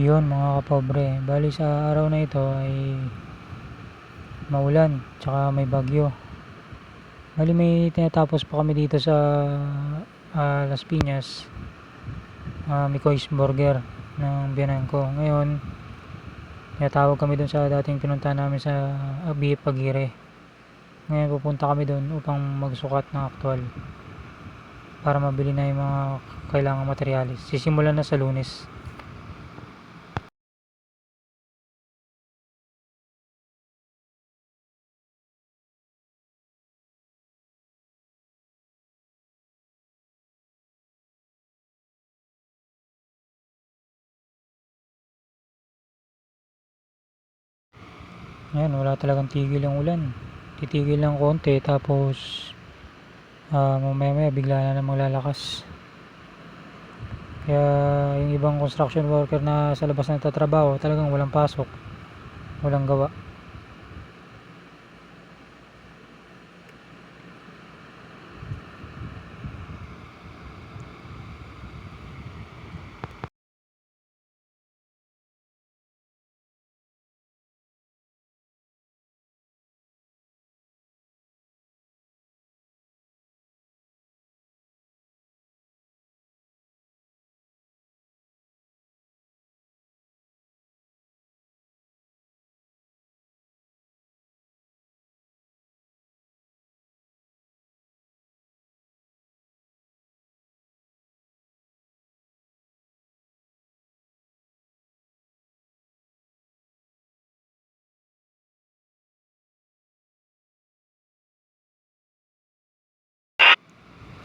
Yun mga kapobre, bali sa araw na ito ay maulan tsaka may bagyo. Bali may tinatapos pa kami dito sa ah, Las Piñas, uh, Mikoy's Burger ng biyanan ko. Ngayon, tinatawag kami dun sa dating pinunta namin sa Abi Pagire. Ngayon pupunta kami dun upang magsukat ng aktual para mabili na yung mga kailangang materyales. Sisimulan na sa lunes. Ayan, wala talagang tigil ang ulan. Titigil lang konti tapos ah mamaya maya bigla na namang lalakas. Kaya yung ibang construction worker na sa labas na nagtatrabaho talagang walang pasok. Walang gawa.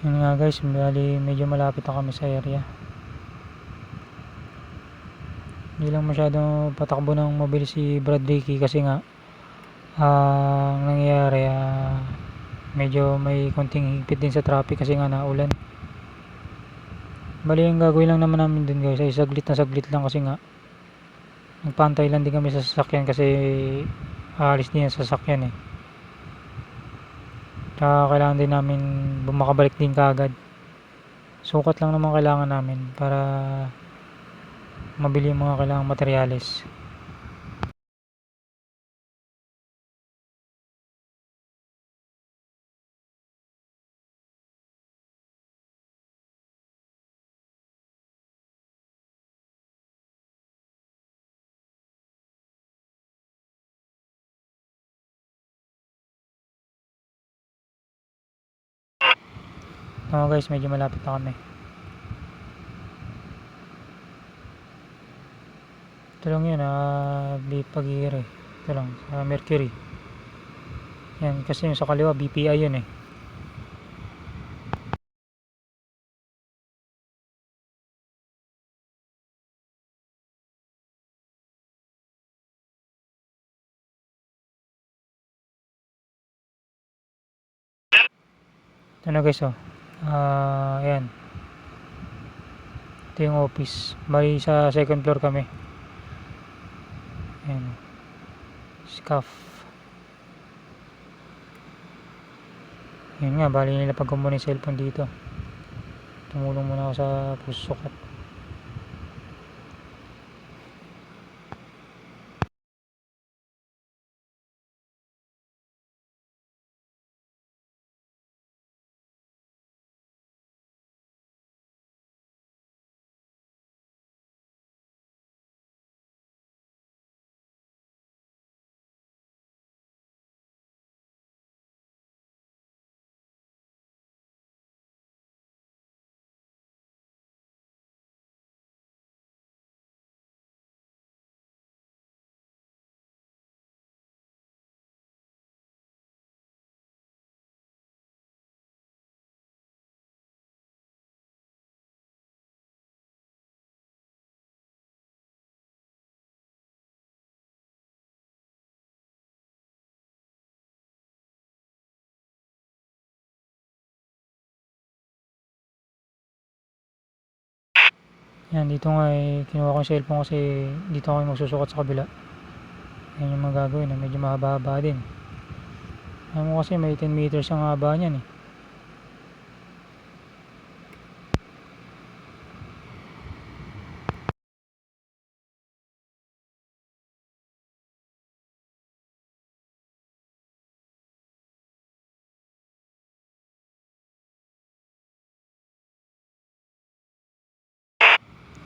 Yun nga guys, bali medyo malapit na kami sa area. Hindi lang masyado patakbo ng mabilis si Brad Ricky kasi nga ang nangyayari ah, medyo may konting higpit din sa traffic kasi nga naulan. Bali yung gagawin lang naman namin dun guys ay saglit na saglit lang kasi nga nagpantay lang din kami sa sasakyan kasi aalis din yung sasakyan eh. Tsaka kailangan din namin bumakabalik din kaagad. Sukat lang naman kailangan namin para mabili yung mga kailangang materyales. Oo guys, medyo malapit na kami. Ito lang yun, ah, Pagire. Ito lang, sa Mercury. Yan, kasi yung sa kaliwa, BPI yun eh. Ito guys oh. Ah, ayan. Ito yung office. Bali sa second floor kami. Ayan. Scuff. Yun nga, bali nila pag yung cellphone dito. Tumulong muna ako sa pusukat. Yan, dito nga eh, kinuha ko yung cellphone kasi dito ako magsusukat sa kabila. Yan yung mga gagawin, eh, medyo mahaba-haba din. Alam mo kasi may 10 meters ang haba niyan eh.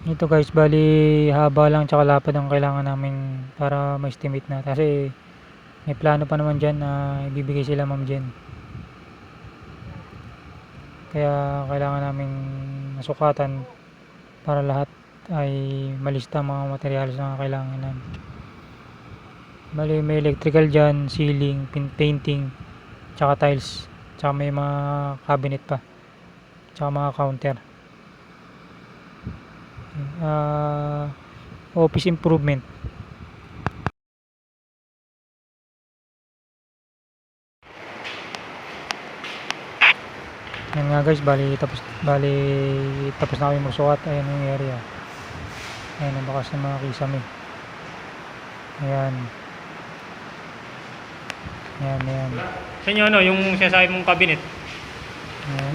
Ito guys, bali haba lang tsaka lapad ang kailangan namin para ma-estimate na. Kasi may plano pa naman dyan na ibibigay sila ma'am Jen. Kaya kailangan namin masukatan para lahat ay malista mga materials na kailangan namin. Bali may electrical dyan, ceiling, painting, tsaka tiles. Tsaka may mga cabinet pa. Tsaka mga counter. Ah, office improvement. Yan nga guys, bali tapos bali tapos na kami magsukat. Ayan yung area. Ayan ang bakas ng mga kisame. Ayan. Ayan, ayan. Sa inyo ano, yung sinasabi mong cabinet? ayan.